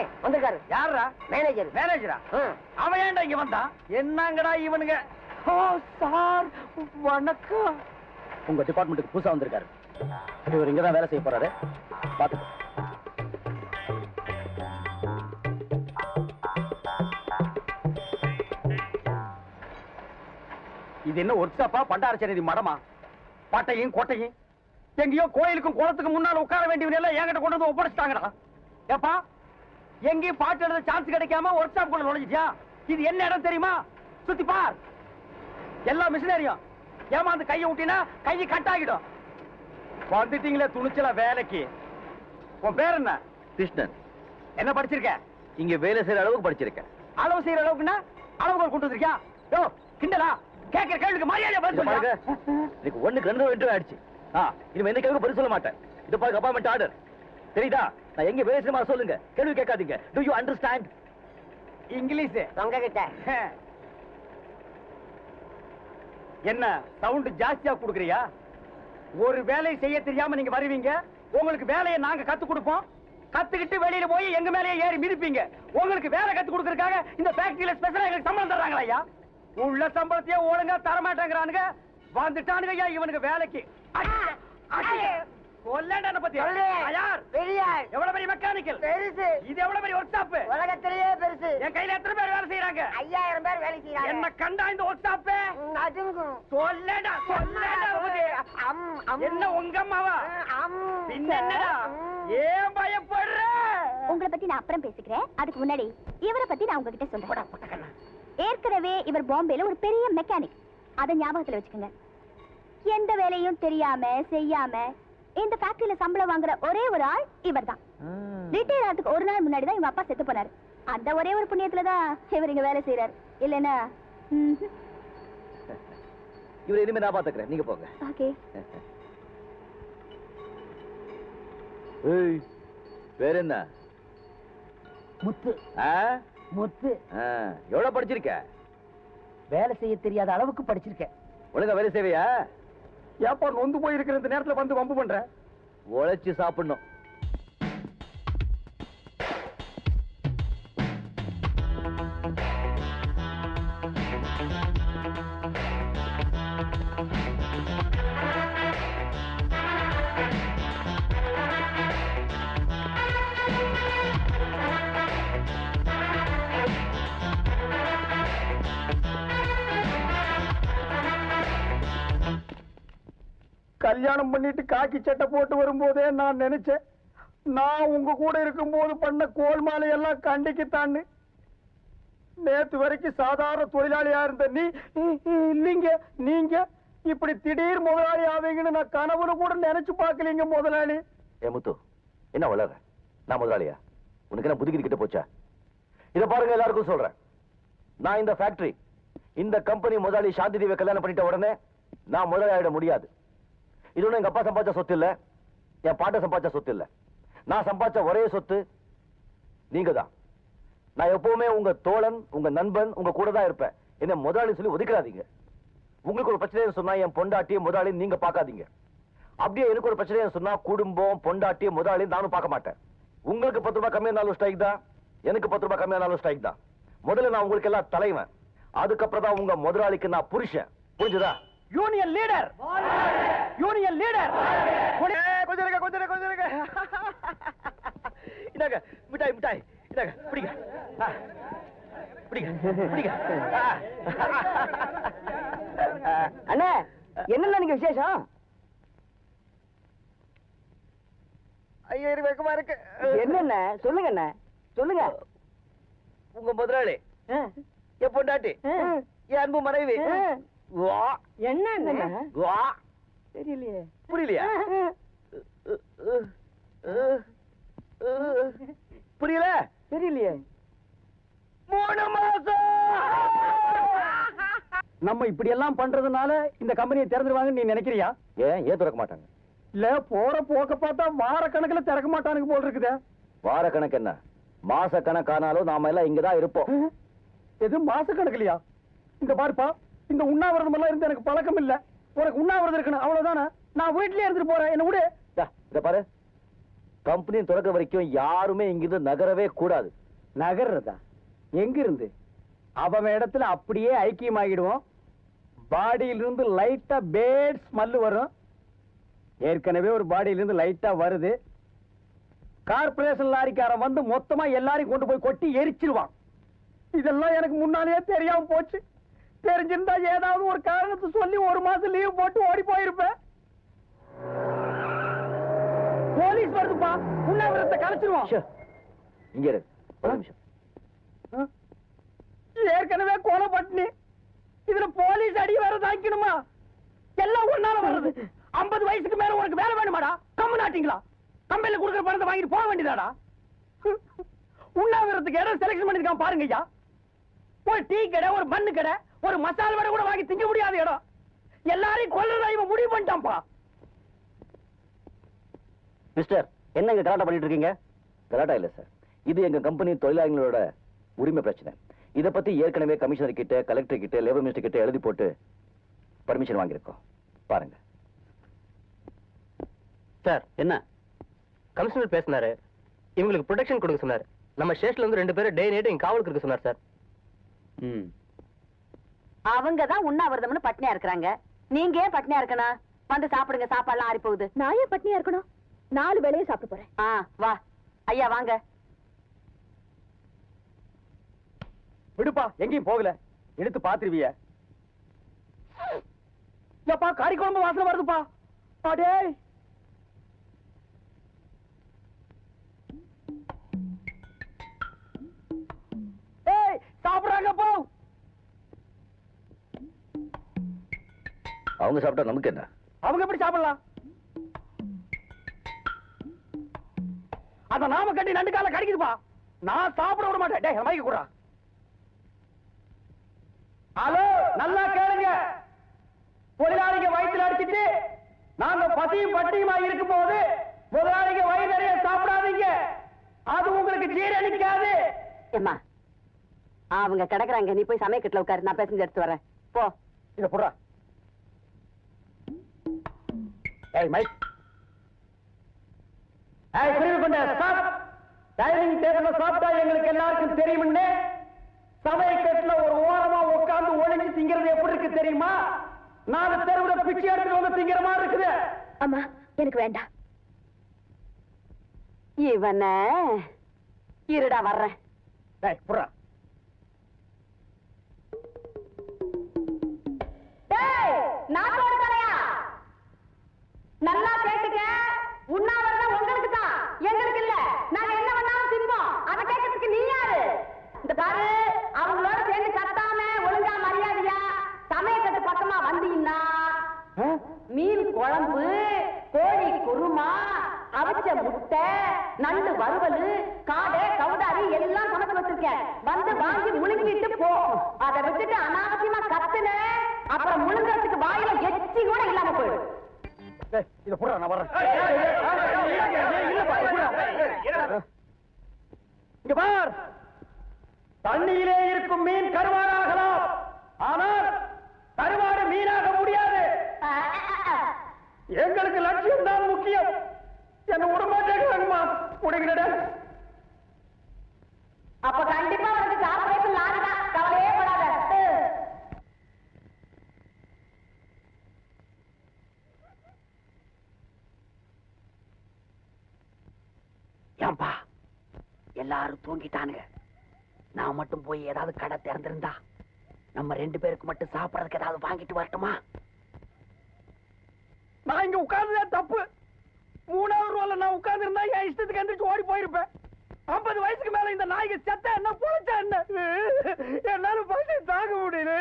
அண்ணே வந்திருக்காரு. யாரா மேனேஜர் மேனேஜரா ம். அவன் ஏன்டா இங்க வந்தான்? என்னங்கடா இவனுங்க? ஓ சார் வணக்கம். உங்க டிபார்ட்மெண்ட்டுக்கு புதுசா வந்திருக்காரு. இவர் வேலை செய்ய போறாரு. இது என்ன ஒர்க் ஷாப்பா பண்டாரச்சேரி மடமா? பட்டையும் கோட்டையும்? எங்கேயோ கோயிலுக்கும் குளத்துக்கு முன்னால உட்கார வேண்டியவங்க எல்லாம் என்கிட்ட கொண்டு வந்து ஒப்படைச்சிட்டாங்கடா. ஏப்பா எங்கேயும் பாட்டு எழுத சான்ஸ் கிடைக்காம ஒர்க் ஷாப் குள்ள நுழைஞ்சிட்டியா? இது என்ன இடம் தெரியுமா? சுத்தி பார். எல்லா மிஷினரியும் ஏமாந்து கையை விட்டினா கையை கட் ஆகிடும். வந்துட்டீங்களே துணிச்சலா வேலைக்கு. உன் பேர் என்ன? கிருஷ்ணன். என்ன படிச்சிருக்க? இங்க வேலை செய்யற அளவுக்கு படிச்சிருக்கேன். அளவு செய்யற அளவுக்குன்னா அளவுகோல் கொண்டு வந்திருக்கியா? யோ கிண்டலா? கேட்கிற கேள்விக்கு மரியாதை பதில் சொல்லுங்க எனக்கு ஒண்ணுக்கு ரெண்டு இன்டர்வியூ ஆயிடுச்சு. ஆ இனிமே எந்த கேள்வி பதில் சொல்ல மாட்டேன். இது பாருங்க அப்பாயின்மெண்ட் ஆர்டர் தெரியுதா? நான் எங்க செய்யமா சொல்லுங்க. கேள்வி கேட்காதீங்க. Do you understand English. தொங்க கிட்ட என்ன சவுண்ட் ஜாஸ்தியா குடுக்குறியா? ஒரு வேலையை செய்ய தெரியாம நீங்க வருவீங்க. உங்களுக்கு வேலையை நாங்க கத்து கொடுப்போம். கத்துக்கிட்டு வெளியில போய் எங்க மேலயே ஏறி மிதிப்பீங்க. உங்களுக்கு வேலை கத்து கொடுக்கறதுக்காக இந்த ஃபேக்டரியில ஸ்பெஷலா எங்களுக்கு சம்பளம் தர்றாங்களா ஐயா? உள்ள சம்பளத்தையே ஒழுங்கா தர மாட்டேங்கிறானுங்க வந்துட்டானுங்க ஐயா இவனுக்கு வேலைக்கு. அடிக்க, அடிக்க. கொல்லண்டா என்ன பத்தி. யார் மெக்கானிக்கல் பெருசு. இது எவ்வளவு பெரிய ஒர்க் ஷாப் உலகத்திலேயே பெருசு. என் கையில எத்தனை பேர் வேலை செய்யறாங்க ஐயாயிரம் பேர் வேலை என்ன செய்யறாங்க கண்டா இந்த ஒர்க் ஷாப் அதுங்கும் சொல்லடா சொல்லடா. அம், அம். என்ன உங்க அம்மாவா? அம், பின்ன என்னடா. ஏன் பயப்படுற? உங்களை பத்தி நான் அப்புறம் பேசிக்கிறேன். அதுக்கு முன்னாடி இவரை பத்தி நான் உங்ககிட்ட சொல்றேன். ஏற்கனவே இவர் பாம்பேல ஒரு பெரிய மெக்கானிக் அதை ஞாபகத்துல வச்சுக்கோங்க. எந்த வேலையும் தெரியாம செய்யாம இந்த ஃபேக்டரியில சம்பளம் வாங்குற ஒரே ஒரு ஆள் இவர்தான். ரிட்டையர் ஆகிறதுக்கு ஒரு நாள் முன்னாடி தான் இவங்க அப்பா செத்து போனாரு. அந்த ஒரே ஒரு புண்ணியத்துல தான் இவர் இங்க வேலை செய்யறாரு இல்லைன்னா இவரை இனிமே நான் பாத்துக்கிறேன் நீங்க போங்க. ஓகே. ஏய் பேர் என்ன? முத்து. ஆ? முத்து. ஆ, எவ்வளவு படிச்சிருக்க? வேலை செய்ய தெரியாத அளவுக்கு படிச்சிருக்கேன் ஒழுங்கா வேலை செய்வியா? ஏப்பா நொந்து போயிருக்கிற இந்த நேரத்துல வந்து வம்பு பண்ற? உழைச்சு சாப்பிடணும். கல்யாணம் பண்ணிட்டு காக்கி சட்டை போட்டு வரும்போதே நான் நினைச்சேன். நான் உங்க கூட இருக்கும்போது பண்ண கோல் மாலையெல்லாம் கண்டிக்குத்தான்னு. நேத்து வரைக்கும் சாதாரண தொழிலாளியா இருந்த நீ இ- இ- நீங்க இப்படி திடீர் முதலாளி ஆவீங்கன்னு நான் கனவுல கூட நினைச்சு பார்க்கலீங்க முதலாளி. ஏ முத்து என்ன வளர நான் முதலாளியா? உனக்கு என்ன புதுக்கிட்டு கிட்ட போச்சா? இத பாருங்க எல்லாருக்கும் சொல்றேன். நான் இந்த ஃபேக்டரி இந்த கம்பெனி முதலாளி சாந்தி தேவியை கல்யாணம் பண்ணிட்ட உடனே நான் முதலாளி ஆயிட முடியாது. இது ஒண்ணும் எங்க அப்பா சம்பாதிச்ச சொத்து இல்ல. என் பாட்டை சம்பாதிச்ச சொத்து இல்ல. நான் சம்பாதிச்ச ஒரே சொத்து நீங்க தான் நான் எப்பவுமே உங்க தோழன் உங்க நண்பன் உங்க கூட தான் இருப்பேன். என்ன முதலாளி சொல்லி ஒதுக்கிறாதீங்க உங்களுக்கு ஒரு பிரச்சனை சொன்னா என் பொண்டாட்டி முதலாளி நீங்க பார்க்காதீங்க. அப்படியே எனக்கு ஒரு பிரச்சனை சொன்னா குடும்பம் பொண்டாட்டி முதலாளி நானும் பார்க்க மாட்டேன். உங்களுக்கு பத்து ரூபாய் கம்மியானாலும் ஸ்ட்ரைக் தான். எனக்கு பத்து ரூபாய் கம்மியானாலும் ஸ்ட்ரைக் தான். முதல்ல நான் உங்களுக்கு எல்லாம் தலைவன். அதுக்கப்புறம் தான் உங்க முதலாளிக்கு நான் புருஷன். புரிஞ்சுதா? யூனியன் லீடர் யூனியன் லீடர் கொஞ்சம் இருக்க கொஞ்சம் இருக்க கொஞ்சம் இருக்க இதாங்க மிட்டாய். மிட்டாய் இதாங்க பிடிங்க. பிடிங்க பிடிங்க. அண்ணே என்னென்ன நீங்க விசேஷம்? ஐயா வெக்கமா இருக்கு. என்னென்ன? சொல்லுங்க அண்ணே. சொல்லுங்க. உங்க முதலாளி. என் பொண்டாட்டி. என் அன்பு மனைவி என்ன தெரியலையே. புரியலையா? புரியல? தெரியலையே. மூணு மாசம். நம்ம இப்படி எல்லாம் பண்றதுனால இந்த கம்பெனியை திறந்துருவாங்கன்னு நீ நினைக்கிறியா? ஏன்? ஏன் திறக்க மாட்டாங்க? இல்ல போற போக்க பார்த்தா வார கணக்குல திறக்க மாட்டானுங்க போல் இருக்குதே. வார கணக்கு என்ன? மாச கணக்கானாலும் நாம எல்லாம் இங்கதான் இருப்போம். எது மாச கணக்குலையா இந்த பாருப்பா. இந்த உண்ணாவிரதம் எல்லாம் இருந்து எனக்கு பழக்கம் இல்ல. உனக்கு உண்ணாவிரதம் இருக்கணும் அவ்வளவுதானா? நான் வீட்லயே இருந்துட்டு போறேன். என்ன விடு. இத பாரு. கம்பெனியும் திறக்க வரைக்கும் யாருமே இங்கிருந்து நகரவே கூடாது. நகர்றதா? எங்கிருந்து? அவன் இடத்துல அப்படியே ஐக்கியமாகிடுவோம். பாடியிலிருந்து லைட்டா பேட் ஸ்மெல் வரும். ஏற்கனவே ஒரு பாடியிலிருந்து லைட்டா வருது. கார்பரேஷன் லாரிக்காரன் வந்து மொத்தமா எல்லாரையும் கொண்டு போய் கொட்டி எரிச்சிருவான். இதெல்லாம் எனக்கு முன்னாலேயே தெரியாம போச்சு. தெரிஞ்சிருந்தா ஏதாவது ஒரு காரணத்தை சொல்லி ஒரு மாசம் லீவ் போட்டு ஓடி போயிருப்பேன் போலீஸ் வருதுப்பா. உண்ணாவிரத்தை கலைச்சிருவான் ச்சே. இங்க இரு. ஒரு நிமிஷம். ஏற்கனவே கொலை பட்டினி இதுல போலீஸ் அடி வேற தாக்கணுமா எல்லாம் ஒன்னால வர்றது. ஐம்பது வயசுக்கு மேல உனக்கு வேலை வேணுமாடா? கம்மு நாட்டிங்களா? கம்பெனில கொடுக்குற பணத்தை வாங்கிட்டு போக வேண்டியதாடா? உண்ணாவிரத்துக்கு இடம் செலக்ஷன் பண்ணிருக்கான் பாருங்க ஐயா ஒரு டீ கடை ஒரு மண்ணு கடை ஒரு மசால் வடை கூட வாங்கி திங்க முடியாத இடம். எல்லாரையும் கொல்றதா இவன் முடிவு பண்ணிட்டான்ப்பா. மிஸ்டர் என்ன இங்க கலாட்டா பண்ணிட்டு இருக்கீங்க? கலாட்டா இல்ல சார் இது எங்க கம்பெனி தொழிலாளர்களோட உரிமை பிரச்சனை. இத பத்தி ஏற்கனவே கமிஷனர் கிட்ட கலெக்டர் கிட்ட லேபர் மினிஸ்டர் கிட்ட எழுதி போட்டு பர்மிஷன் வாங்கியிருக்கோம். பாருங்க. சார் என்ன? கமிஷனர் பேசினாரு. இவங்களுக்கு ப்ரொடெக்ஷன் கொடுக்க சொன்னாரு. நம்ம ஸ்டேஷன்ல இருந்து ரெண்டு பேரும் டே நைட் இங்க காவலுக்கு இருக்க சொன்னார் சார் ம். அவங்க தான் உண்ணாவிரதம்னு பட்னியா இருக்கிறாங்க. நீங்க ஏன் பட்னியா இருக்கணும்? வந்து சாப்பிடுங்க சாப்பாடுலாம் ஆறி போகுது. நான் ஏன் பட்னியா இருக்கணும்? நாலு வேளையும் சாப்பிட்டு போறேன். ஆ வா. ஐயா வாங்க. விடுப்பா எங்கேயும் போகல. எடுத்து பாத்துருவிய. ஏப்பா கறி குழம்பு வாசனை வருதுப்பா. அடே அவங்க சாப்பிட்டா நமக்கு என்ன? அவங்க எப்படி சாப்பிடலாம்? அத நாம கட்டி நண்டு கால கடிக்குதுப்பா. நான் சாப்பிட விட மாட்டேன். டேய் மைக்கு கூடா. ஹலோ நல்லா கேளுங்க. தொழிலாளிங்க வயிற்றுல அடிச்சிட்டு நாங்க பசியும் பட்டியுமா இருக்கும் போது முதலாளிங்க வயிறு நிறைய சாப்பிடாதீங்க. அது உங்களுக்கு ஜீரணிக்காது ஏம்மா அவங்க கிடக்குறாங்க. நீ போய் சமயக்கட்டுல உட்காரு. நான் பேசஞ்சு எடுத்து வரேன். போ. இத போடுறா. ஏய் மைக் ஏய் புரிவு கொண்ட ஸ்டாப் டைனிங் டேபிள்ல சாப்பிட்டா எங்களுக்கு எல்லாருக்கும் தெரியும்னு சமயக்கட்டுல ஒரு ஓரமா உட்கார்ந்து ஒளிஞ்சு திங்கிறது எப்படி இருக்கு தெரியுமா? நாலு தெருவுல பிச்சை எடுத்து வந்து திங்கிற மாதிரி இருக்குது. அம்மா எனக்கு வேண்டாம். இவன இருடா வர்றேன். டேய் புறா நாட்டோட தலையா நல்லா கேட்டுக்க உண்ணாவிரதம் உங்களுக்கு தான் எங்களுக்கு இல்ல நாங்க என்ன வேணாலும் திம்போம் அதை கேட்கறதுக்கு நீ யாரு இந்த பாரு அவங்களோட சேர்ந்து கத்தாம ஒழுங்கா மரியாதையா சமயக்கட்டு பக்கமா வந்தீங்கன்னா மீன் குழம்பு கோழி குருமா அவிச்ச முட்டை நண்டு வறுவல் காடை கவுதாரி எல்லாம் சமைச்சு வச்சிருக்கேன் வந்து வாங்கி முழுங்கிட்டு போ அதை விட்டுட்டு அனாவசியமா கத்துன அப்புறம் முழுங்கறதுக்கு வாயில எச்சி கூட இல்லாம போயிடும் டேய் இத புறா நான் வர்றேன் இங்க பார் தண்ணியிலே இருக்கும் மீன் கருவாடாகலாம் ஆனால் கருவாடு மீனாக முடியாது எங்களுக்கு லட்சியம் தான் முக்கியம் என்ன விடமாட்டேங்கிறாங்கம்மா முடிகிறட அப்ப கண்டிப்பா உனக்கு கார்பரேஷன் லாரி தான். கவலையே படாத. ஏன்பா எல்லாரும் தூங்கிட்டானுங்க. நான் மட்டும் போய் ஏதாவது கடை திறந்திருந்தா நம்ம ரெண்டு பேருக்கு மட்டும் சாப்பிடறதுக்கு ஏதாவது வாங்கிட்டு வரட்டுமா? நான் இங்க உட்கார்ந்ததே தப்பு. மூணாவது ரோல நான் உட்கார்ந்து இருந்தா என் இஷ்டத்துக்கு எந்திரிச்சு ஓடி போயிருப்பேன். ஐம்பது வயசுக்கு மேல இந்த நாய்க்கு செத்த என்ன பொழைச்சா என்ன? என்னால பசி தாங்க முடியல.